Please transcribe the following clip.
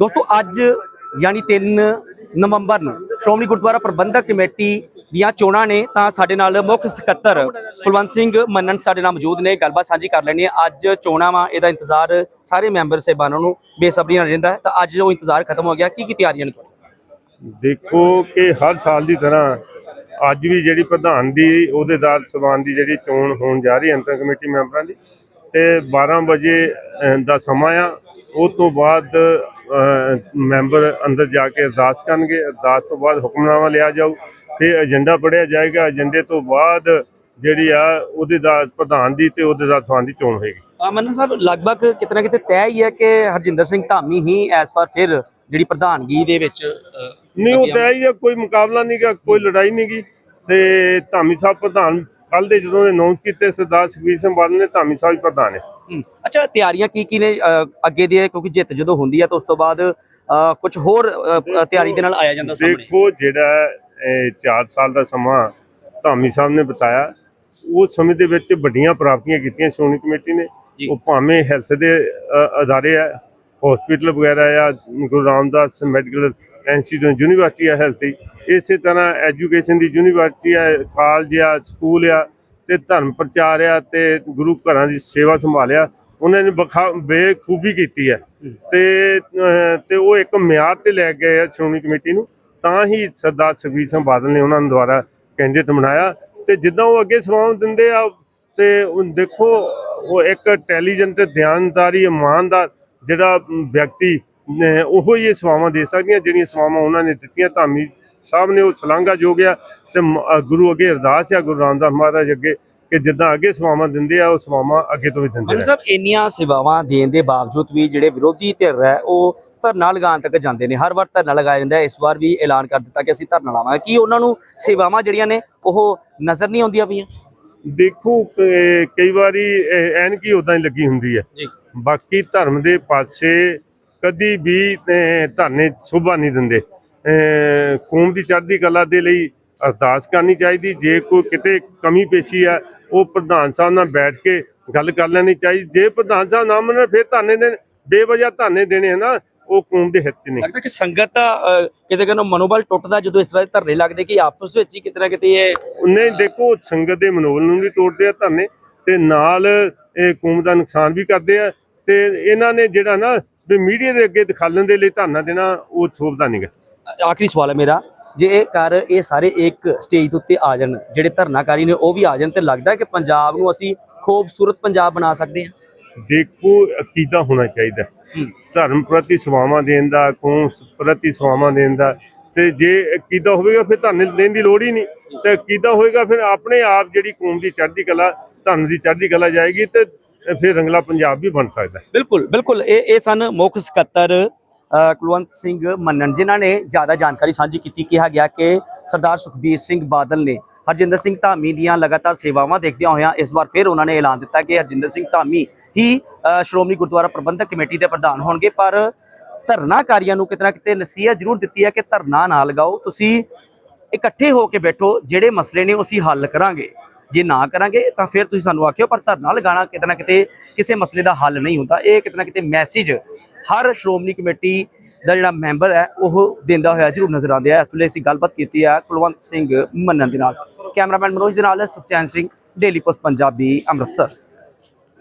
ਦੋਸਤੋ, ਅੱਜ ਯਾਨੀ 3 ਨਵੰਬਰ ਨੂੰ ਸ਼੍ਰੋਮਣੀ ਗੁਰਦੁਆਰਾ ਪ੍ਰਬੰਧਕ ਕਮੇਟੀ ਦੀਆਂ ਚੋਣਾਂ ਨੇ, ਤਾਂ ਸਾਡੇ ਨਾਲ ਮੁੱਖ ਸਕੱਤਰ ਕੁਲਵੰਤ ਸਿੰਘ ਮੰਨਣ ਸਾਡੇ ਨਾਲ ਮੌਜੂਦ ਨੇ। ਗੱਲਬਾਤ ਸਾਂਝੀ ਕਰ ਲੈਣੀ ਹੈ। ਅੱਜ ਚੋਣਾਂ ਵਾ, ਇਹਦਾ ਇੰਤਜ਼ਾਰ ਸਾਰੇ ਮੈਂਬਰ ਸਹਿਬਾਨਾਂ ਨੂੰ ਬੇਸਬਰੀ ਨਾਲ ਰਹਿੰਦਾ ਤਾਂ ਅੱਜ ਉਹ ਇੰਤਜ਼ਾਰ ਖਤਮ ਹੋ ਗਿਆ। ਕੀ ਕੀ ਤਿਆਰੀਆਂ ਨੇ ਤੁਹਾਡੀਆਂ? ਦੇਖੋ ਕਿ ਹਰ ਸਾਲ ਦੀ ਤਰ੍ਹਾਂ ਅੱਜ ਵੀ ਜਿਹੜੀ ਪ੍ਰਧਾਨ ਦੀ ਅਹੁਦੇਦਾਰ ਸਮਾਨ ਦੀ ਜਿਹੜੀ ਚੋਣ ਹੋਣ ਜਾ ਰਹੀ ਹੈ ਅੰਤਰ ਕਮੇਟੀ ਮੈਂਬਰਾਂ ਦੀ, ਤੇ 12 ਵਜੇ ਦਾ ਸਮਾਂ ਆ। ਉਹ ਤੋਂ ਬਾਅਦ ਮੈਂਬਰ ਅੰਦਰ ਜਾ ਕੇ ਅਰਦਾਸ ਕਰਨਗੇ ਅਰਦਾਸ ਤੋਂ ਬਾਅਦ ਹੁਕਮਨਾਮਾ ਲਿਆ ਜਾਊ ਫਿਰ ਏਜੰਡਾ ਪੜਿਆ ਜਾਏਗਾ ਏਜੰਡੇ ਤੋਂ ਬਾਅਦ ਜਿਹੜੀ ਆ ਅਹੁਦੇਦਾਰ ਪ੍ਰਧਾਨ ਦੀ ਤੇ ਅਹੁਦੇਦਾਰ ਸਮਾਨ ਦੀ ਚੋਣ ਹੋਏਗੀ। ਮੰਨਣ ਸਾਹਿਬ ਲਗਭਗ ਕਿਤਨਾ ਕਿਤੇ ਤੈਅ ਹੀ ਹੈ ਕਿ ਹਰਜਿੰਦਰ ਸਿੰਘ ਧਾਮੀ ਹੀ ਇਸ ਵਾਰ ਫਿਰ ਜਿਹੜੀ ਪ੍ਰਧਾਨਗੀ ਦੇ ਵਿੱਚ ਨਹੀਂ ਉਹ ਅੱਗੇ ਤਾਂ ਹੀ ਆ ਕੋਈ ਮੁਕਾਬਲਾ ਨਹੀਂਗਾ ਕੋਈ ਲੜਾਈ ਨਹੀਂਗੀ ਤੇ ਧਾਮੀ ਸਾਹਿਬ ਪ੍ਰਧਾਨ ਕੱਲ ਦੇ ਜਦੋਂ ਅਨਾਉਂਸ ਕੀਤੇ ਸਰਦਾਰ ਸੁਖਬੀਰ ਸਿੰਘ ਬਾਦਲ ਨੇ ਧਾਮੀ ਸਾਹਿਬ ਹੀ ਪ੍ਰਧਾਨ ਹੈ ਅੱਛਾ ਤਿਆਰੀਆਂ ਕੀ ਕੀ ਨੇ ਅੱਗੇ ਦੀ ਕਿਉਂਕਿ ਜਿੱਤ ਜਦੋਂ ਹੁੰਦੀ ਹੈ ਤਾਂ ਉਸ ਤੋਂ ਬਾਅਦ ਕੁਝ ਹੋਰ ਤਿਆਰੀ ਦੇ ਨਾਲ ਆਇਆ ਜਾਂਦਾ ਸਾਹਮਣੇ। ਦੇਖੋ ਜਿਹੜਾ 4 ਸਾਲ ਦਾ ਸਮਾਂ ਧਾਮੀ ਸਾਹਿਬ ਨੇ ਬਤਾਇਆ ਉਸ ਸਮੇਂ ਦੇ ਵਿੱਚ ਵੱਡੀਆਂ ਪ੍ਰਾਪਤੀਆਂ ਕੀਤੀਆਂ ਸ਼੍ਰੋਮਣੀ ਕਮੇਟੀ ਨੇ। ਉਹ ਭਾਵੇਂ ਹੈਲਥ ਦੇ ਅਦਾਰੇ ਆ ਹਸਪੀਟਲ ਵਗੈਰਾ ਆ Guru Ramdas medical institute university ਆ ਹੈਲਥ ਦੀ ਇਸੇ ਤਰ੍ਹਾਂ ਐਜੂਕੇਸ਼ਨ ਦੀ ਯੂਨੀਵਰਸਿਟੀ ਆ ਕਾਲਜ ਆ ਸਕੂਲ ਆ ਤੇ ਧਰਮ ਪ੍ਰਚਾਰਿਆ ਆ ਤੇ ਗੁਰੂ ਘਰਾਂ ਦੀ ਸੇਵਾ ਸੰਭਾਲਿਆ, ਉਹਨਾਂ ਨੇ ਬਖਾ, ਬੇਖੂਬੀ ਕੀਤੀ ਹੈ। ਤੇ ਤੇ ਉਹ ਇੱਕ ਮਿਆਦ ਤੇ ਲੈ ਗਏ ਆ ਸ਼੍ਰੋਮਣੀ ਕਮੇਟੀ ਨੂੰ, ਤਾਂ ਹੀ ਸਰਦਾਰ ਸੁਖਬੀਰ ਸਿੰਘ ਬਾਦਲ ਨੇ ਉਹਨਾਂ ਨੂੰ ਦੁਆਰਾ ਕੈਂਡੀਡੇਟ ਬਣਾਇਆ। ਤੇ ਜਿੱਦਾਂ ਉਹ ਅੱਗੇ ਸਵਾਲ ਦਿੰਦੇ ਆ, ਤੇ ਦੇਖੋ, ਉਹ ਇੱਕ ਇੰਟੈਲੀਜੈਂਟ ਤੇ ਧਿਆਨਦਾਰੀ, ਇਮਾਨਦਾਰ ਜਿਹੜਾ ਵਿਅਕਤੀ ਨੇ, ਉਹੋ ਹੀ ਇਹ ਸੇਵਾਵਾਂ ਦੇ ਸਕਦੀਆਂ, ਜਿਹੜੀਆਂ ਸੇਵਾਵਾਂ ਉਹਨਾਂ ਨੇ ਦਿੱਤੀਆਂ, ਧਾਮੀ ਸਾਹਿਬ ਨੇ ਉਹ ਸਲਾਂਘਾ ਜੋ ਗਿਆ ਤੇ ਗੁਰੂ ਅੱਗੇ ਅਰਦਾਸ ਆ ਗੁਰੂ ਰਾਮਦਾਸ ਮਹਾਰਾਜ ਅੱਗੇ ਕਿ ਜਿੱਦਾਂ ਅੱਗੇ ਸੇਵਾਵਾਂ ਦਿੰਦੇ ਆ ਉਹ ਸੇਵਾਵਾਂ ਅੱਗੇ ਤੋਂ ਵੀ ਦਿੰਦੇ ਰਹਿਣ। ਸਾਹਿਬ ਇੰਨੀਆਂ ਸੇਵਾਵਾਂ ਦੇਣ ਦੇ ਬਾਵਜੂਦ ਵੀ ਜਿਹੜੇ ਵਿਰੋਧੀ ਧਿਰ ਹੈ ਉਹ ਧਰਨਾ ਲਗਾਉਣ ਤੱਕ ਜਾਂਦੇ ਨੇ। ਹਰ ਵਾਰ ਧਰਨਾ ਲਗਾਇਆ ਜਾਂਦਾ ਇਸ ਵਾਰ ਵੀ ਐਲਾਨ ਕਰ ਦਿੱਤਾ ਕਿ ਅਸੀਂ ਧਰਨਾ ਲਾਵਾਂਗੇ। ਕੀ ਉਹਨਾਂ ਨੂੰ ਸੇਵਾਵਾਂ ਜਿਹੜੀਆਂ ਨੇ ਉਹ ਨਜ਼ਰ ਨਹੀਂ ਆਉਂਦੀਆਂ ਪਈਆਂ? ਦੇਖੋ ਕਈ ਵਾਰੀ ਇਹ ਐਨਕੀ ਉਦਾਂ ਹੀ ਲੱਗੀ ਹੁੰਦੀ ਹੈ। ਬਾਕੀ ਧਰਮ ਦੇ ਪਾਸੇ ਕਦੀ ਵੀ ਧਰਨੇ ਸ਼ੋਭਾ ਨਹੀਂ ਦਿੰਦੇ। ਕੌਮ ਦੀ ਚੜ੍ਹਦੀ ਕਲਾ ਦੇ ਲਈ ਅਰਦਾਸ ਕਰਨੀ ਚਾਹੀਦੀ। ਜੇ ਕੋਈ ਕਿਤੇ ਕਮੀ ਪੇਸ਼ੀ ਆ ਉਹ ਪ੍ਰਧਾਨ ਸਾਹਿਬ ਨਾਲ ਬੈਠ ਕੇ ਗੱਲ ਕਰ ਲੈਣੀ ਚਾਹੀਦੀ। ਜੇ ਪ੍ਰਧਾਨ ਸਾਹਿਬ ਨਾ ਮੰਨਣ ਫਿਰ ਧਰਨੇ ਦੇ ਬੇਵਜ੍ਹਾ ਧਰਨੇ ਦੇਣੇ ਹਨਾ ਉਹ ਕੌਮ ਦੇ ਹਿੱਤ 'ਚ ਨਹੀਂ। ਲੱਗਦਾ ਕਿ ਸੰਗਤ ਦਾ ਕਿਤੇ ਕਿਤੇ ਮਨੋਬਲ ਟੁੱਟਦਾ ਜਦੋਂ ਇਸ ਤਰ੍ਹਾਂ ਦੇ ਧਰਨੇ ਲੱਗਦੇ ਕਿ ਆਪਸ ਵਿੱਚ ਹੀ ਕਿਤੇ ਨਾ ਕਿਤੇ ਇਹ ਉਹਨੇ ਦੇਖੋ ਸੰਗਤ ਦੇ ਮਨੋਬਲ ਨੂੰ ਵੀ ਤੋੜਦੇ ਆ ਧਰਨੇ ਤੇ ਨਾਲ ਇਹ ਕੌਮ ਦਾ ਨੁਕਸਾਨ ਵੀ ਕਰਦੇ ਆ ਤੇ ਇਹਨਾਂ ਨੇ ਜਿਹੜਾ ਨਾ ਵੀ ਮੀਡੀਆ ਦੇ ਅੱਗੇ ਦਿਖਾਲਣ ਦੇ ਲਈ ਧਰਨਾ ਦੇਣਾ ਉਹ ਸੋਭਦਾ ਨਹੀਂਗਾ ਆਖਰੀ ਸਵਾਲ ਹੈ ਮੇਰਾ ਜੇ ਇਹ ਕਰ ਇਹ ਸਾਰੇ ਇੱਕ ਸਟੇਜ ਦੇ ਉੱਤੇ ਆ ਜਾਣ ਜਿਹੜੇ ਧਰਨਾਕਾਰੀ ਨੇ ਉਹ ਵੀ ਆ ਜਾਣ ਤੇ ਲੱਗਦਾ ਕਿ ਪੰਜਾਬ ਨੂੰ ਅਸੀਂ ਖੂਬਸੂਰਤ ਪੰਜਾਬ ਬਣਾ ਸਕਦੇ ਹਾਂ? ਦੇਖੋ ਅਕੀਦਾ ਹੋਣਾ ਚਾਹੀਦਾ ਧਰਮ ਪ੍ਰਤੀ ਸੇਵਾਵਾਂ ਦੇਣ ਦਾ ਕੌਮ ਪ੍ਰਤੀ ਸੇਵਾਵਾਂ ਦੇਣ ਦਾ ਤੇ ਜੇ ਅਕੀਦਾ ਹੋਵੇਗਾ ਫਿਰ ਧਰਨੇ ਦੇਣ ਦੀ ਲੋੜ ਹੀ ਨਹੀਂ। ਤੇ ਅਕੀਦਾ ਹੋਏਗਾ ਫਿਰ ਆਪਣੇ ਆਪ ਜਿਹੜੀ ਕੌਮ ਦੀ ਚੜ੍ਹਦੀ ਕਲਾ ਧਰਮ ਦੀ ਚੜ੍ਹਦੀ ਕਲਾ ਜਾਏਗੀ ਤੇ ਫਿਰ ਰੰਗਲਾ ਪੰਜਾਬ ਵੀ ਬਣ ਸਕਦਾ। ਬਿਲਕੁਲ ਬਿਲਕੁਲ। ਇਹ ਇਹ ਸਨ ਮੁੱਖ ਸਕੱਤਰ ਕੁਲਵੰਤ ਸਿੰਘ ਮੰਨਣ, ਜਿਨ੍ਹਾਂ ਨੇ ਜ਼ਿਆਦਾ ਜਾਣਕਾਰੀ ਸਾਂਝੀ ਕੀਤੀ, ਕਿਹਾ ਗਿਆ ਕਿ ਸਰਦਾਰ ਸੁਖਬੀਰ ਸਿੰਘ ਬਾਦਲ ਨੇ ਹਰਜਿੰਦਰ ਸਿੰਘ ਧਾਮੀ ਦੀਆਂ ਲਗਾਤਾਰ ਸੇਵਾਵਾਂ ਦੇਖਦਿਆਂ ਹੋਇਆਂ ਇਸ ਵਾਰ ਫਿਰ ਉਹਨਾਂ ਨੇ ਐਲਾਨ ਦਿੱਤਾ ਕਿ ਹਰਜਿੰਦਰ ਸਿੰਘ ਧਾਮੀ ਹੀ ਸ਼੍ਰੋਮਣੀ ਗੁਰਦੁਆਰਾ ਪ੍ਰਬੰਧਕ ਕਮੇਟੀ ਦੇ ਪ੍ਰਧਾਨ ਹੋਣਗੇ। ਪਰ ਧਰਨਾਕਾਰੀਆਂ ਨੂੰ ਕਿਤੇ ਨਾ ਕਿਤੇ ਨਸੀਹਤ ਜ਼ਰੂਰ ਦਿੱਤੀ ਹੈ ਕਿ ਧਰਨਾ ਨਾ ਲਗਾਓ। ਤੁਸੀਂ ਇਕੱਠੇ ਹੋ ਕੇ ਬੈਠੋ, ਜਿਹੜੇ ਮਸਲੇ ਨੇ ਉਹ ਅਸੀਂ ਹੱਲ ਕਰਾਂਗੇ। ਜੇ ਨਾ ਕਰਾਂਗੇ ਤਾਂ ਫਿਰ ਤੁਸੀਂ ਸਾਨੂੰ ਆਖਿਓ, ਪਰ ਧਰਨਾ ਲਗਾਉਣਾ ਕਿਤੇ ਨਾ ਕਿਤੇ ਕਿਸੇ ਮਸਲੇ ਦਾ ਹੱਲ ਨਹੀਂ ਹੁੰਦਾ। ਇਹ ਕਿਤੇ ਨਾ ਕਿਤੇ ਮੈਸੇਜ ਹਰ ਸ਼੍ਰੋਮਣੀ ਕਮੇਟੀ ਦਾ ਜਿਹੜਾ ਮੈਂਬਰ ਹੈ, ਉਹ ਦਿੰਦਾ ਹੋਇਆ ਜ਼ਰੂਰ ਨਜ਼ਰ ਆਉਂਦਾ ਹੈ ਇਸ ਵੇਲੇ ਅਸੀਂ ਗੱਲਬਾਤ ਕੀਤੀ ਹੈ ਕੁਲਵੰਤ ਸਿੰਘ ਮੰਨਣ ਦੇ ਨਾਲ। ਕੈਮਰਾਮੈਨ ਮਨੋਜ ਦੇ ਨਾਲ ਸੁਖਚੈਨ ਸਿੰਘ, ਡੇਲੀ ਪੋਸਟ, ਪੰਜਾਬੀ, ਅੰਮ੍ਰਿਤਸਰ।